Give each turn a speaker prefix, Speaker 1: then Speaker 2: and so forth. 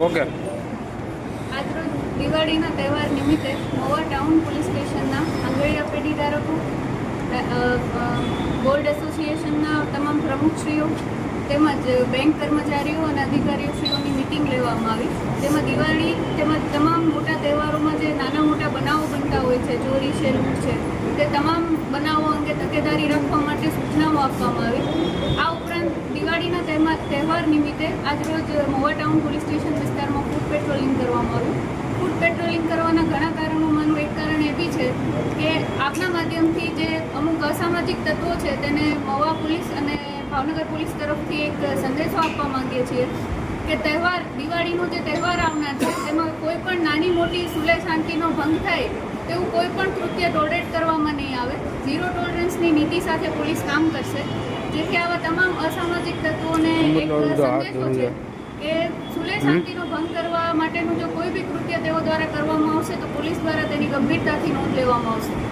Speaker 1: Okay.
Speaker 2: દિવાળીના તહેવાર નિમિત્તે મોવા ટાઉન પોલીસ સ્ટેશનના આંગળીયા પેઢી ધારકો અ, અ, બોર્ડ એસોસિએશનના તમામ પ્રમુખશ્રીઓ તેમજ બેંક કર્મચારીઓ અને અધિકારીઓશ્રીઓની મિટિંગ લેવામાં આવી. તેમાં દિવાળી તેમજ તમામ મોટા તહેવારોમાં જે નાના મોટા બનાવો બનતા હોય છે ચોરી છે લૂંટ છે તે તમામ બનાવો અંગે તકેદારી રાખવા માટે સૂચનાઓ આપવામાં આવી. આ ઉપરાંત તહેવાર નિમિત્તે આજરોજ મોવા ટાઉન પોલીસ સ્ટેશન વિસ્તારમાં ફૂડ પેટ્રોલિંગ કરવામાં આવ્યું. ફૂડ પેટ્રોલિંગ કરવાના ઘણા કારણોમાંનું એક કારણ એ બી છે કે આપના માધ્યમથી જે અમુક અસામાજિક તત્વો છે તેને મોવા પોલીસ અને ભાવનગર પોલીસ તરફથી એક સંદેશો આપવા માંગીએ છીએ કે તહેવાર, દિવાળીનો જે તહેવાર આવનાર છે, તેમાં કોઈ પણ નાની મોટી સુલે શાંતિનો ભંગ થાય તેવું કોઈ પણ કૃત્ય ટોલરેટ કરવામાં નહીં આવે. ઝીરો ટોલરન્સની નીતિ સાથે પોલીસ કામ કરશે. જેથી આવા તમામ અસામાજિક તત્વોને એક સંદેશો છે કે સુલે શાંતિનો ભંગ કરવા માટેનું જો કોઈ બી કૃત્ય તેઓ દ્વારા કરવામાં આવશે તો પોલીસ દ્વારા તેની ગંભીરતાથી નોંધ લેવામાં આવશે.